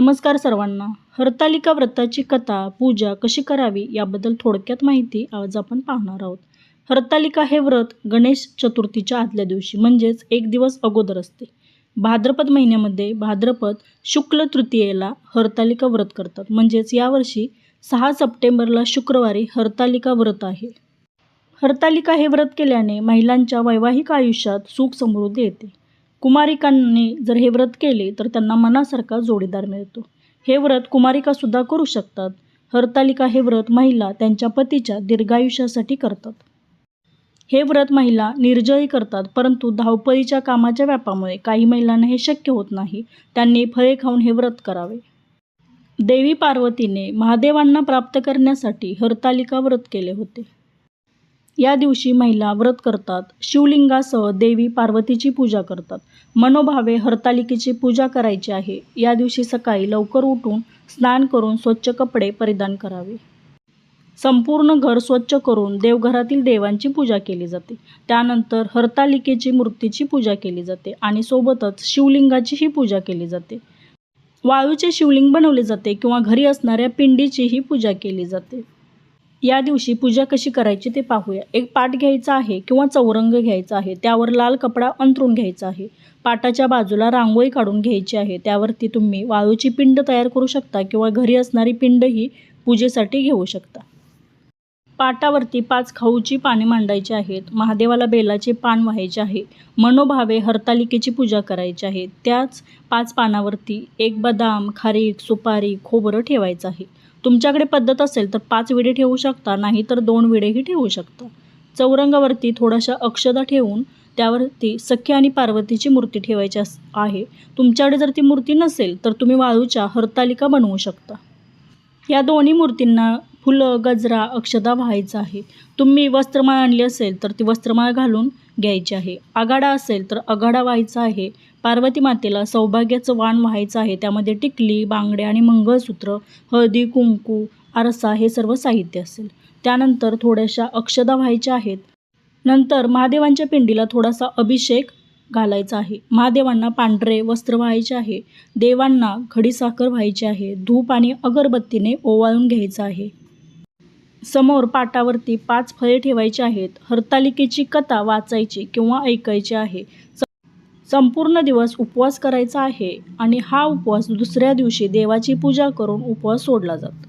नमस्कार सर्वांना. हरतालिका व्रताची कथा पूजा कशी करावी याबद्दल थोडक्यात माहिती आज आपण पाहणार आहोत. हरतालिका हे व्रत गणेश चतुर्थीच्या आदल्या दिवशी म्हणजेच एक दिवस अगोदर असते. भाद्रपद महिन्यामध्ये भाद्रपद शुक्ल तृतीयेला हरतालिका व्रत करतात. म्हणजेच यावर्षी सहा सप्टेंबरला शुक्रवारी हरतालिका व्रत आहे. हरतालिका हे व्रत केल्याने महिलांच्या वैवाहिक आयुष्यात सुख समृद्धी येते. कुमारिकांनी जर हे व्रत केले तर त्यांना मनासारखा जोडीदार मिळतो. हे व्रत कुमारिकासुद्धा करू शकतात. हरतालिका हे व्रत महिला त्यांच्या पतीच्या दीर्घायुष्यासाठी करतात. हे व्रत महिला निर्जयी करतात परंतु धावपळीच्या कामाच्या व्यापामुळे काही महिलांना हे शक्य होत नाही. त्यांनी फळे खाऊन हे व्रत करावे. देवी पार्वतीने महादेवांना प्राप्त करण्यासाठी हरतालिका व्रत केले होते. या दिवशी महिला व्रत करतात. शिवलिंगासह देवी पार्वतीची पूजा करतात. मनोभावे हरतालिकेची पूजा करायची आहे. या दिवशी सकाळी लवकर उठून स्नान करून स्वच्छ कपडे परिधान करावे. संपूर्ण घर स्वच्छ करून देवघरातील देवांची पूजा केली जाते. त्यानंतर हरतालिकेची मूर्तीची पूजा केली जाते आणि सोबतच शिवलिंगाचीही पूजा केली जाते. वाळूचे शिवलिंग बनवले जाते किंवा घरी असणाऱ्या पिंडीचीही पूजा केली जाते. या दिवशी पूजा कशी करायची ते पाहूया. एक पाट घ्यायचा आहे किंवा चौरंग घ्यायचा आहे त्यावर लाल कपडा अंतरून घ्यायचा आहे. पाटाच्या बाजूला रांगोळी काढून घ्यायची आहे. त्यावरती तुम्ही वाळूची पिंड तयार करू शकता किंवा घरी असणारी पिंडही पूजेसाठी घेऊ शकता. पाटावरती पाच खाऊची पाने मांडायची आहेत. महादेवाला बेलाचे पान व्हायचे आहे. मनोभावे हरतालिकेची पूजा करायची आहे. त्याच पाच पानावरती एक बदाम खारीक सुपारी खोबरं ठेवायचं आहे. तुमच्याकडे पद्धत असेल तर पाच विडे ठेवू शकता नाही तर दोन विडेही ठेवू शकता. चौरंगावरती थोड्याशा अक्षदा ठेवून त्यावरती सख्य आणि पार्वतीची मूर्ती ठेवायची आहे. तुमच्याकडे जर ती मूर्ती नसेल तर तुम्ही वाळूच्या हरतालिका बनवू शकता. या दोन्ही मूर्तींना फुलं गजरा अक्षदा व्हायचा आहे. तुम्ही वस्त्रमाळ आणली असेल तर ती वस्त्रमाळ घालून घ्यायची आहे. आघाडा असेल तर आघाडा व्हायचा आहे. पार्वती मातेला सौभाग्याचं वाण व्हायचं आहे. त्यामध्ये टिकली बांगडे आणि मंगळसूत्र हळदी कुंकू आरसा हे सर्व साहित्य असेल. त्यानंतर थोड्याशा अक्षदा व्हायच्या आहेत. नंतर महादेवांच्या पिंडीला थोडासा अभिषेक घालायचा आहे. महादेवांना पांढरे वस्त्र व्हायचे आहे. देवांना खडीसाखर व्हायची आहे. धूप आणि अगरबत्तीने ओवाळून घ्यायचं आहे. समोर पाटावरती पाच फळे ठेवायची आहेत. हरतालिकेची कथा वाचायची किंवा ऐकायची आहे. संपूर्ण दिवस उपवास करायचा आहे आणि हा उपवास दुसऱ्या दिवशी देवाची पूजा करून उपवास सोडला जातो.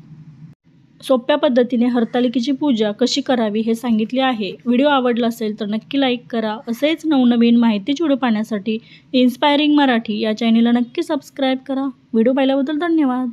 सोप्या पद्धतीने हरतालिकेची पूजा कशी करावी हे सांगितले आहे. व्हिडिओ आवडला असेल तर नक्की लाईक करा. असेच नवनवीन माहितीचे व्हिडिओ पाहण्यासाठी इन्स्पायरिंग मराठी या चॅनेलला नक्की सबस्क्राईब करा. व्हिडिओ पाहिल्याबद्दल धन्यवाद.